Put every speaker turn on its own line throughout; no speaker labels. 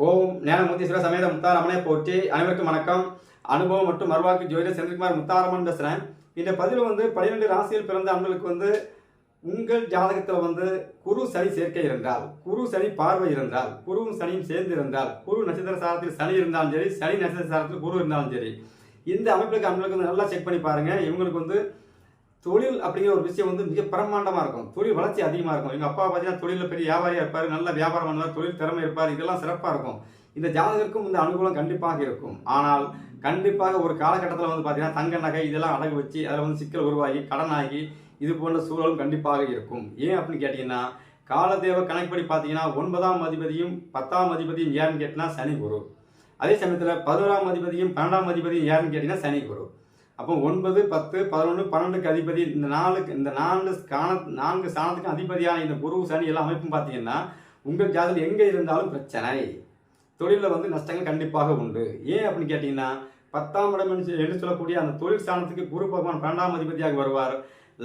ஓம் ஞானமூர்த்தீஸ்வர சமேத முத்தாரமனை போற்றி. அனைவருக்கும் வணக்கம். அனுபவம் மற்றும் மறுவாக்கு ஜோதிடர் செந்தில்குமார் முத்தாரமன் பேசுகிறேன் இந்த பதிவில் வந்து பன்னிரெண்டு ராசியில் பிறந்த அன்பர்களுக்கு வந்து உங்கள் ஜாதகத்தில் வந்து குரு சனி சேர்க்கை இருந்தால் குரு சனி பார்வை இருந்தால் குருவும் சனியும் சேர்ந்து இருந்தால் குரு நட்சத்திர சாரத்தில் சனி இருந்தாலும் சரி சனி நட்சத்திர சாரத்தில் குரு இருந்தாலும் சரி இந்த அமைப்புக்கு அன்பர்களுக்கு வந்து நல்லா செக் பண்ணி பாருங்கள் இவங்களுக்கு வந்து தொழில் அப்படிங்கிற ஒரு விஷயம் வந்து மிக பிரம்மாண்டமாக இருக்கும். தொழில் வளர்ச்சி அதிகமாக இருக்கும். எங்கள் அப்பா பார்த்தீங்கன்னா தொழிலில் பெரிய வியாபாரியாக இருப்பார் நல்ல வியாபாரம் பண்ணுவார் தொழில் திறமை இருப்பார் இதெல்லாம் சிறப்பாக இருக்கும். இந்த ஜாதகருக்கும் இந்த அனுகூலம் கண்டிப்பாக இருக்கும். ஆனால் கண்டிப்பாக ஒரு காலகட்டத்தில் வந்து பார்த்தீங்கன்னா தங்க நகை இதெல்லாம் அடகு வச்சு அதில் வந்து சிக்கல் உருவாகி கடனாகி இது போன்ற சூழலும் கண்டிப்பாக இருக்கும். ஏன் அப்படின்னு கேட்டிங்கன்னா காலதேவ கணக்குப்படி பார்த்தீங்கன்னா ஒன்பதாம் அதிபதியும் பத்தாம் அதிபதியும் யாருன்னு கேட்டிங்கன்னா சனி குரு. அதே சமயத்தில் பதினோராம் அதிபதியும் பன்னெண்டாம் அதிபதியும் யாருன்னு கேட்டிங்கன்னா சனி குரு. அப்போ ஒன்பது பத்து பதினொன்று பன்னெண்டுக்கு அதிபதி இந்த நாலுக்கு இந்த நான்கு ஸ்தான நான்கு ஸ்தானத்துக்கும் அதிபதியான இந்த குரு சனி எல்லாம் அமைப்பும் பார்த்தீங்கன்னா உங்கள் ஜாதகம் எங்கே இருந்தாலும் பிரச்சனை. தொழிலில் வந்து நஷ்டங்கள் கண்டிப்பாக உண்டு. ஏன் அப்படின்னு கேட்டிங்கன்னா பத்தாம் இடம் என்று என்று சொல்லக்கூடிய அந்த தொழில் ஸ்தானத்துக்கு குரு பகவான் பன்னெண்டாம் அதிபதியாக வருவார்.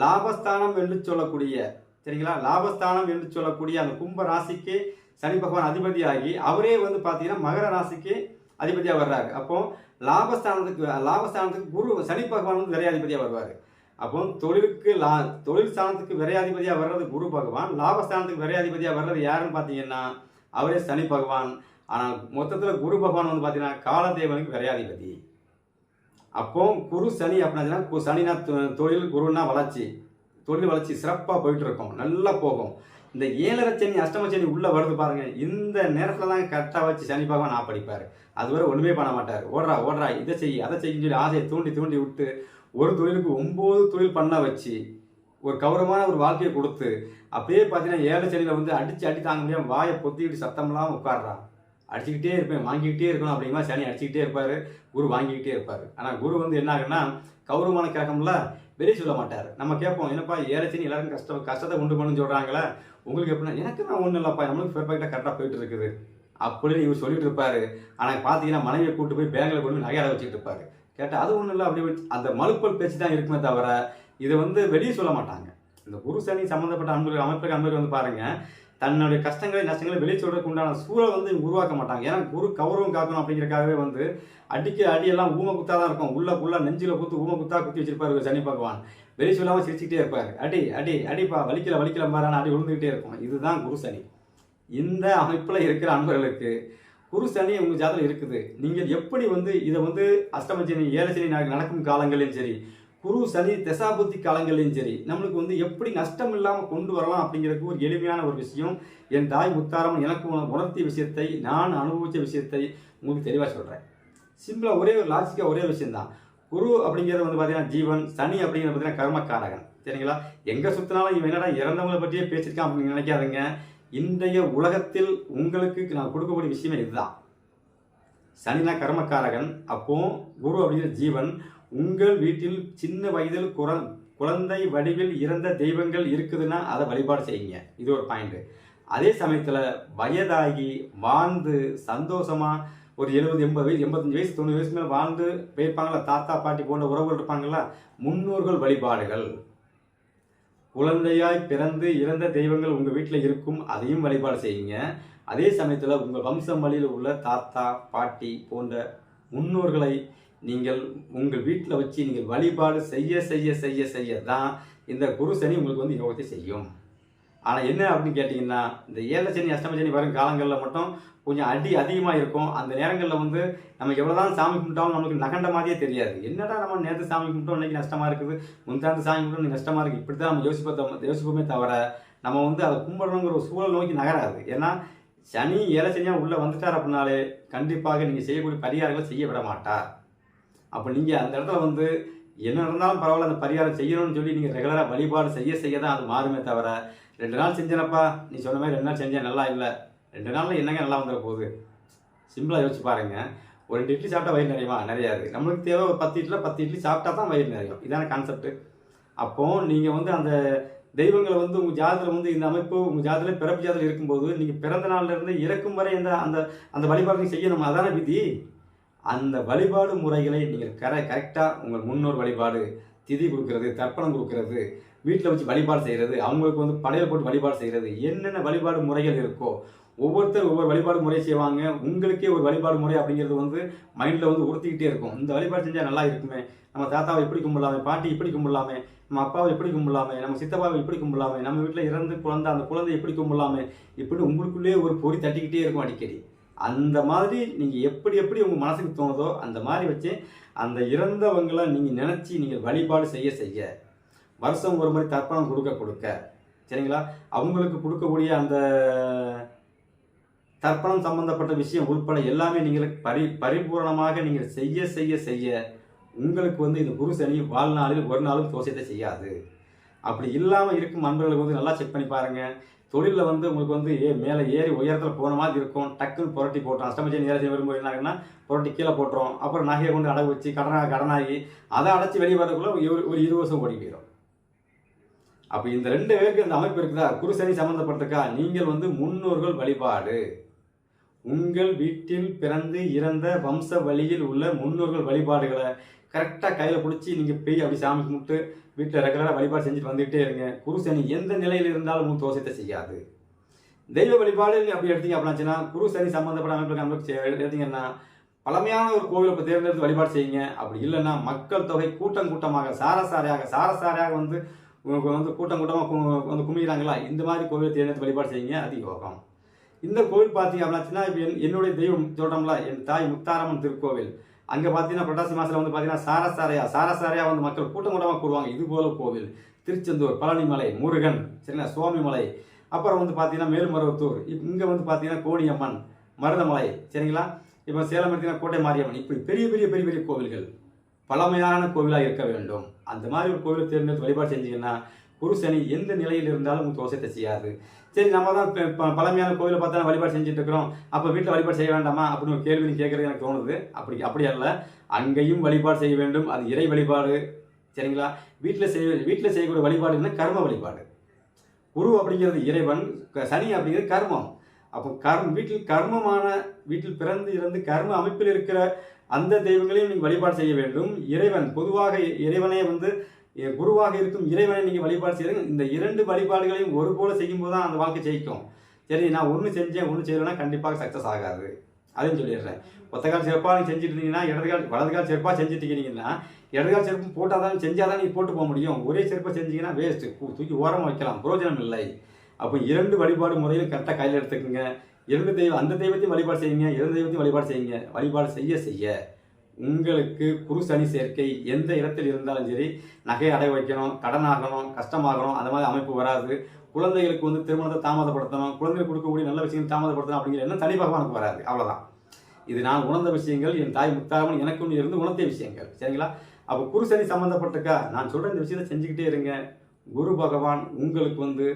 லாபஸ்தானம் என்று சொல்லக்கூடிய சரிங்களா? லாபஸ்தானம் என்று சொல்லக்கூடிய அந்த கும்ப ராசிக்கு சனி பகவான் அதிபதியாகி அவரே வந்து பார்த்தீங்கன்னா மகர ராசிக்கு அதிபதியாக வர்றாரு. அப்போது லாபஸ்தானத்துக்கு லாபஸ்தானத்துக்கு குரு சனி பகவான் வந்து விரையாதிபதியாக வருவார். அப்போ தொழிலுக்கு லா தொழில் ஸ்தானத்துக்கு விரையாதிபதியாக வர்றது குரு பகவான். லாபஸ்தானத்துக்கு விரையாதிபதியாக வர்றது யாருன்னு பார்த்தீங்கன்னா அவரே சனி பகவான். ஆனால் மொத்தத்தில் குரு பகவான் வந்து பார்த்தீங்கன்னா காலதேவனுக்கு விரையாதிபதி. அப்போ குரு சனி அப்படின்னா கு- சனினா தொழில் குருன்னா வளர்ச்சி. தொழில் வளர்ச்சி சிறப்பாக போயிட்டு இருக்கும். நல்லா போகும். இந்த ஏழரை சனி அஷ்டம சனி உள்ள வருது பாருங்க. இந்த நேரத்தில் தான் கரெக்டாக வச்சு சனி பகவான் நான் படிப்பார். அதுவரை ஒன்றுமே பண்ண மாட்டார். ஓடுறா ஓடுறா இதை செய் அதை செய்யும் சொல்லி ஆசையை தூண்டி தூண்டி விட்டு ஒரு தொழிலுக்கு ஒம்பது தொழில் பண்ண வச்சு ஒரு கௌரவமான ஒரு வாழ்க்கையை கொடுத்து அப்படியே பார்த்தீங்கன்னா ஏழை சனியில் வந்து அடித்து அடி தாங்க முடியாமல் வாயை பொத்திக்கிட்டு சத்தம்லாம் உட்காடுறான் அடிச்சுக்கிட்டே இருப்பேன் வாங்கிக்கிட்டே இருக்கணும் அப்படிங்கிற மாதிரி சனி அடிச்சுக்கிட்டே இருப்பார். குரு வாங்கிக்கிட்டே இருப்பார். ஆனால் குரு வந்து என்ன ஆகுன்னா கௌரவமான கிரகம்ல வெளியே சொல்ல மாட்டார். நம்ம கேட்போம் என்னப்பா ஏழை சனி எல்லாருக்கும் கஷ்டம் கஷ்டத்தை உண்டு பண்ணுன்னு சொல்கிறாங்களே உங்களுக்கு எப்படின்னா எனக்கு நான் ஒன்றும் இல்லைப்பா நம்மளுக்கு பெர்ஃபெக்டாக கரெக்டாக போயிட்டு இருக்குது. அப்படின்னு இவர் சொல்லிட்டு இருப்பாரு. ஆனால் பார்த்தீங்கன்னா மனைவியை கூட்டு போய் பேங்கில் கொண்டு போய் நகையாட வச்சுட்டு இருப்பாரு. கேட்டால் அது ஒன்றும் இல்லை அப்படி அந்த மலுப்பல் பேச்சு தான் இருக்குமே தவிர இதை வந்து வெளியே சொல்ல மாட்டாங்க. இந்த குரு சனி சம்மந்தப்பட்ட அன்பர்கள் அமைப்புக்கு அன்பர்கள் வந்து பாருங்க தன்னுடைய கஷ்டங்களை நஷ்டங்களை வெளியே சொல்றதுக்கு உண்டான சூழல் வந்து இவங்க உருவாக்க மாட்டாங்க. ஏன்னா குரு கௌரவம் காக்கணும் அப்படிங்கிறக்காகவே வந்து அடிக்க அடியெல்லாம் ஊம குத்தா தான் இருக்கும். உள்ள உள்ள நெஞ்சில குத்து ஊம குத்தா குத்தி வச்சிருப்பாரு சனி பகவான். வெளியே சொல்லாம சிரிச்சுக்கிட்டே இருப்பார். அடி அடி அடிப்பா வலிக்கல வலிக்கல மாறான அடி விழுந்துகிட்டே இருக்கும். இதுதான் குரு சனி. இந்த அமைப்பில் இருக்கிற அன்பர்களுக்கு குரு சனி உங்கள் ஜாதகம் இருக்குது. நீங்கள் எப்படி வந்து இதை வந்து அஷ்டமச்சனி ஏழச்சனி நடக்கும் காலங்களிலும் சரி குரு சனி தசாபுத்தி காலங்களிலும் சரி நம்மளுக்கு வந்து எப்படி நஷ்டம் இல்லாமல் கொண்டு வரலாம் அப்படிங்கிறதுக்கு ஒரு எளிமையான ஒரு விஷயம். என் தாய் முத்தாரம்மன் எனக்கு உணர்த்திய விஷயத்தை நான் அனுபவித்த விஷயத்தை உங்களுக்கு தெளிவாக சொல்கிறேன் சிம்பிளாக ஒரே ஒரு லாஜிக்காக ஒரே விஷயம்தான். குரு அப்படிங்கிறது வந்து பார்த்தீங்கன்னா ஜீவன் சனி அப்படிங்கிறது பார்த்தீங்கன்னா கர்மக்காரகன் சரிங்களா? எங்கே சுற்றினாலும் இவன் என்னடா இறந்தவங்களை பற்றியே பேசியிருக்கான் அப்படின்னு நினைக்காதுங்க. இன்றைய உலகத்தில் உங்களுக்கு நான் கொடுக்கக்கூடிய விஷயமே இதுதான். சனினா கர்மக்காரகன் அப்போ குரு அப்படிங்கிற ஜீவன் உங்கள் வீட்டில் சின்ன வயதில் குற குழந்தை வடிவில் இறந்த தெய்வங்கள் இருக்குதுன்னா அதை வழிபாடு செய்யுங்க. இது ஒரு பாயிண்ட்டு அதே சமயத்தில் வயதாகி வாழ்ந்து சந்தோஷமாக ஒரு எழுபது எண்பது வயசு எண்பத்தஞ்சு வயசு தொண்ணூறு வயசு மேலே வாழ்ந்து போயிருப்பாங்களா தாத்தா பாட்டி போன்ற உறவுகள் இருப்பாங்களா முன்னோர்கள் வழிபாடுகள். குழந்தையாய் பிறந்து இறந்த தெய்வங்கள் உங்கள் வீட்டில் இருக்கும் அதையும் வழிபாடு செய்யுங்க. அதே சமயத்தில் உங்கள் வம்சம் வழியில் உள்ள தாத்தா பாட்டி போன்ற முன்னோர்களை நீங்கள் உங்கள் வீட்டில் வச்சு நீங்கள் வழிபாடு செய்ய செய்ய செய்ய செய்ய தான் இந்த குரு சனி உங்களுக்கு வந்து யோகத்தை செய்யும். ஆனால் என்ன அப்படின்னு கேட்டிங்கன்னா இந்த ஏழை சனி அஷ்டம சனி வரும் காலங்களில் மட்டும் கொஞ்சம் அடி அதிகமாக இருக்கும். அந்த நேரங்களில் வந்து நம்ம எவ்வளோ தான் சாமி கும்பிட்டாலும் நமக்கு நகண்ட மாதிரியே தெரியாது. என்னடா நம்ம நேற்று சாமி கும்பிட்டோம் இன்றைக்கி நஷ்டமாக இருக்குது? முந்தாந்து சாமி கும்பிட்டோம் நஷ்டமாக இருக்குது இப்படி தான் நம்ம யோசிப்போம் யோசிப்போமே தவிர நம்ம வந்து அதை கும்பிடணுங்கிற ஒரு சூழல் நோக்கி நகராது. ஏன்னா சனி ஏழை சனியாக உள்ளே வந்துட்டார் அப்படின்னாலே கண்டிப்பாக நீங்கள் செய்யக்கூடிய பரிகாரங்களை செய்ய விட மாட்டார் அப்போ நீங்கள் அந்த இடத்துல வந்து என்ன நடந்தாலும் பரவாயில்ல அந்த பரிகாரம் செய்யணும்னு சொல்லி நீங்கள் ரெகுலராக வழிபாடு செய்ய செய்ய தான் அது மாறுமே தவிர ரெண்டு நாள் செஞ்சேனப்பா நீ சொன்ன மாதிரி ரெண்டு நாள் செஞ்சேன் நல்லா இல்லை. ரெண்டு நாளில் என்னங்க நல்லா வந்துட போகுது? சிம்பிளாக யோசிச்சு பாருங்கள் ஒரு ரெண்டு இட்லி சாப்பிட்டா வயிறு நிறையா நிறையாது. நம்மளுக்கு தேவை ஒரு பத்து இட்லி பத்து இட்லி சாப்பிட்டா தான் வயிறு நிறையும். இதான கான்செப்ட் அப்போது நீங்கள் வந்து அந்த தெய்வங்களை வந்து உங்கள் ஜாதத்தில் வந்து இந்த அமைப்பு உங்கள் ஜாதத்தில் பிறப்பு ஜாதகம் இருக்கும்போது நீங்கள் பிறந்த நாள்லேருந்து இறக்கும் வரை இந்த அந்த அந்த வழிபாடு செய்யணும். அதான விதி. அந்த வழிபாடு முறைகளை நீங்கள் கர கரெக்டாக உங்கள் முன்னோர் வழிபாடு. திதி கொடுக்கறது தர்ப்பணம் கொடுக்கறது. வீட்டில் வச்சு வழிபாடு செய்கிறது அவங்களுக்கு வந்து படையல் போட்டு வழிபாடு செய்கிறது என்னென்ன வழிபாடு முறைகள் இருக்கோ ஒவ்வொருத்தர் ஒவ்வொரு வழிபாடு முறை செய்வாங்க. உங்களுக்கே ஒரு வழிபாடு முறை அப்படிங்கிறது வந்து மைண்டில் வந்து உறுத்திக்கிட்டே இருக்கும். இந்த வழிபாடு செஞ்சால் நல்லா இருக்குமே. நம்ம தாத்தாவை இப்படி கும்பிடலாமே பாட்டி இப்படி கும்பிடலாமே நம்ம அப்பாவை இப்படி கும்பிடலாமே நம்ம சித்தப்பாவை இப்படி கும்பிடலாமே நம்ம வீட்டில் இறந்து குழந்தை அந்த குழந்தை எப்படி கும்பிடலாமே இப்படி உங்களுக்குள்ளேயே ஒரு பொறி தட்டிக்கிட்டே இருக்கும் அடிக்கடி. அந்த மாதிரி நீங்கள் எப்படி எப்படி உங்கள் மனசுக்கு தோணுதோ அந்த மாதிரி வச்சு அந்த இறந்தவங்களை நீங்கள் நினச்சி நீங்கள் வழிபாடு செய்ய செய்ய வருஷம் ஒரு மாதிரி தர்ப்பணம் கொடுக்க கொடுக்க. சரிங்களா? அவங்களுக்கு கொடுக்கக்கூடிய அந்த தர்ப்பணம் சம்பந்தப்பட்ட விஷயம் உட்பட எல்லாமே நீங்கள் பரி பரிபூரணமாக நீங்கள் செய்ய செய்ய செய்ய உங்களுக்கு வந்து இந்த குரு சனி வாழ்நாளில் ஒரு நாளும் தோஷத்தை செய்யாது. அப்படி இல்லாமல் இருக்கும் நண்பர்களுக்கு வந்து நல்லா செக் பண்ணி பாருங்கள் தொழிலில் வந்து உங்களுக்கு வந்து ஏ மேலே ஏறி உயரத்தில் போன மாதிரி இருக்கும். டக்குன்னு புரட்டி போட்டோம். அஷ்டமச்சி நேரத்தில் வரும்போது என்னாங்கன்னா புரட்டி கீழே போட்டுரும். அப்புறம் நகையை கொண்டு அடகு வச்சு கடனாக கடனாகி அதை அடைச்சி வெளியே வரதுக்குள்ளே ஒரு ஒரு இருபது வருஷம் ஓடி போயிடும் அப்போ இந்த ரெண்டு பேருக்கு இந்த அமைப்பு இருக்குதா? குருசனி சம்மந்தப்பட்டிருக்கா நீங்கள் வந்து முன்னோர்கள் வழிபாடு. உங்கள் வீட்டில் பிறந்து இறந்த வம்ச வழியில் உள்ள முன்னோர்கள் வழிபாடுகளை கரெக்டாக கையில் பிடிச்சி நீங்கள் போய் அப்படி சாமி கும்பிட்டு வீட்டில் ரெகுலராக வழிபாடு செஞ்சுட்டு வந்துகிட்டே இருங்க. குருசனி எந்த நிலையில் இருந்தாலும் உங்களுக்கு தோஷத்தை செய்யாது. தெய்வ வழிபாடு அப்படி எடுத்தீங்க அப்படின்னாச்சுன்னா குரு சனி சம்மந்தப்பட்ட அமைப்புக்கு அமைப்பு எடுத்தீங்கன்னா பழமையான ஒரு கோவிலை இப்போ தேர்ந்தெடுத்து வழிபாடு செய்யுங்க. அப்படி இல்லைன்னா மக்கள் தொகை கூட்டம் கூட்டமாக சாரசாரையாக சாரசாரையாக வந்து வந்து கூட்டம் கூட்டமாக வந்து குமிக்கிறாங்களா? இந்த மாதிரி கோவிலை தேர்ந்தெடுத்து வழிபாடு செய்யுங்க. அது யோகம் இந்த கோவில் பார்த்தீங்க அப்படின்னாச்சுன்னா இப்போ என் என்னுடைய தெய்வம் சொல்கிறோம்ல என் தாய் முத்தாரம்மன் திருக்கோவில். அங்கே பார்த்தீங்கன்னா புரட்டாசி மாதத்தில் வந்து பார்த்தீங்கன்னா சாரசாரையா சாரசாரையா வந்து மக்கள் கூட்டம் கூட்டமாக கூடுவாங்க. இது போல கோவில். திருச்செந்தூர் பழனிமலை முருகன் சரிங்களா? சுவாமிமலை. அப்புறம் வந்து பார்த்தீங்கன்னா மேல்மருவத்தூர். இங்கே வந்து பார்த்தீங்கன்னா கோணியம்மன் மருதமலை சரிங்களா? இப்போ சேலம் எடுத்தீங்கன்னா கோட்டை மாரியம்மன். இப்படி பெரிய பெரிய பெரிய பெரிய கோவில்கள். பழமையான கோவிலாக இருக்க வேண்டும். அந்த மாதிரி ஒரு கோவிலை தேர்ந்தெடுத்து வழிபாடு செஞ்சீங்கன்னா குரு சனி எந்த நிலையில் இருந்தாலும் தோசைத்தை செய்யாது சரி நம்ம தான் இப்போ பழமையான கோவிலை பார்த்தா வழிபாடு செஞ்சுட்டு இருக்கிறோம். அப்போ வீட்டில் வழிபாடு செய்ய வேண்டாமா? அப்படின்னு ஒரு கேள்வி கேட்குறது எனக்கு தோணுது. அப்படி அப்படி அல்ல. அங்கேயும் வழிபாடு செய்ய வேண்டும். அது இறை வழிபாடு. சரிங்களா? வீட்டில் செய்ய வீட்டில் செய்யக்கூடிய வழிபாடு என்ன? கர்ம வழிபாடு. குரு அப்படிங்கிறது இறைவன் சனி அப்படிங்கிறது கர்மம். அப்போ கர்ம வீட்டில் கர்மமான வீட்டில் பிறந்து இருந்து கர்ம அமைப்பில் இருக்கிற அந்த தெய்வங்களையும் நீங்கள் வழிபாடு செய்ய வேண்டும். இறைவன் பொதுவாக இறைவனே வந்து குருவாக இருக்கும் இறைவனை நீங்கள் வழிபாடு செய்யுங்க இந்த இரண்டு வழிபாடுகளையும் ஒரு போல செய்யும்போது தான் அந்த வாழ்க்கை ஜெயிக்கும். சரி நான் ஒன்று செஞ்சேன் ஒன்று செய்யலைன்னா கண்டிப்பாக சக்ஸஸ் ஆகாது. அதையும் சொல்லிடுறேன். ஒத்த கால் சிறப்பாக நீங்கள் செஞ்சுட்டு இருந்தீங்கன்னா இடது கால் வலது கால் சிறப்பாக செஞ்சுட்டு இருக்கீங்கன்னா இடது கால் செருப்பு போட்டால் தான் செஞ்சால் தான் நீங்கள் போட்டு போக முடியும். ஒரே செருப்பை செஞ்சீங்கன்னா வேஸ்ட்டு தூக்கி ஓரமாக வைக்கலாம். பிரயோஜனம் இல்லை. அப்போ இரண்டு வழிபாடு முறையில் கரெக்டாக கையில் எடுத்துக்கோங்க. எந்த தெய்வம் அந்த தெய்வத்தையும் வழிபாடு செய்யுங்க எந்த தெய்வத்தையும் வழிபாடு செய்யுங்க. வழிபாடு செய்ய செய்ய உங்களுக்கு குரு சனி சேர்க்கை எந்த இடத்தில் இருந்தாலும் சரி நகை அடை வைக்கணும் கடனாகணும் கஷ்டமாகணும் அந்த மாதிரி அமைப்பு வராது. குழந்தைகளுக்கு வந்து திருமணத்தை தாமதப்படுத்தணும் குழந்தைகளுக்கு கொடுக்கக்கூடிய நல்ல விஷயங்கள் தாமதப்படுத்தணும் அப்படிங்கிற எண்ணம் தனி பகவானுக்கு வராது. அவ்வளோதான் இது நான் உணர்ந்த விஷயங்கள் என் தாய் முத்தாரமன் எனக்கும் இருந்து உணர்த்திய விஷயங்கள். சரிங்களா? அப்போ குரு சனி சம்மந்தப்பட்டிருக்கா நான் சொல்கிற இந்த விஷயத்தை செஞ்சுக்கிட்டே இருங்க. குரு பகவான் உங்களுக்கு வந்து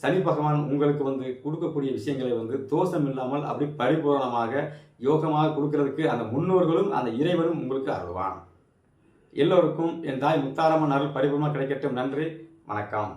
சனி பகவான் உங்களுக்கு வந்து கொடுக்கக்கூடிய விஷயங்களை வந்து தோஷம் இல்லாமல் அப்படி பரிபூரணமாக யோகமாக கொடுக்கறதுக்கு அந்த முன்னோர்களும் அந்த இறைவனும் உங்களுக்கு அருள்வான். எல்லோருக்கும் என் தாய் முத்தாரம்மன் அருள் பரிபூர்ணமாக கிடைக்கட்டும். நன்றி. வணக்கம்.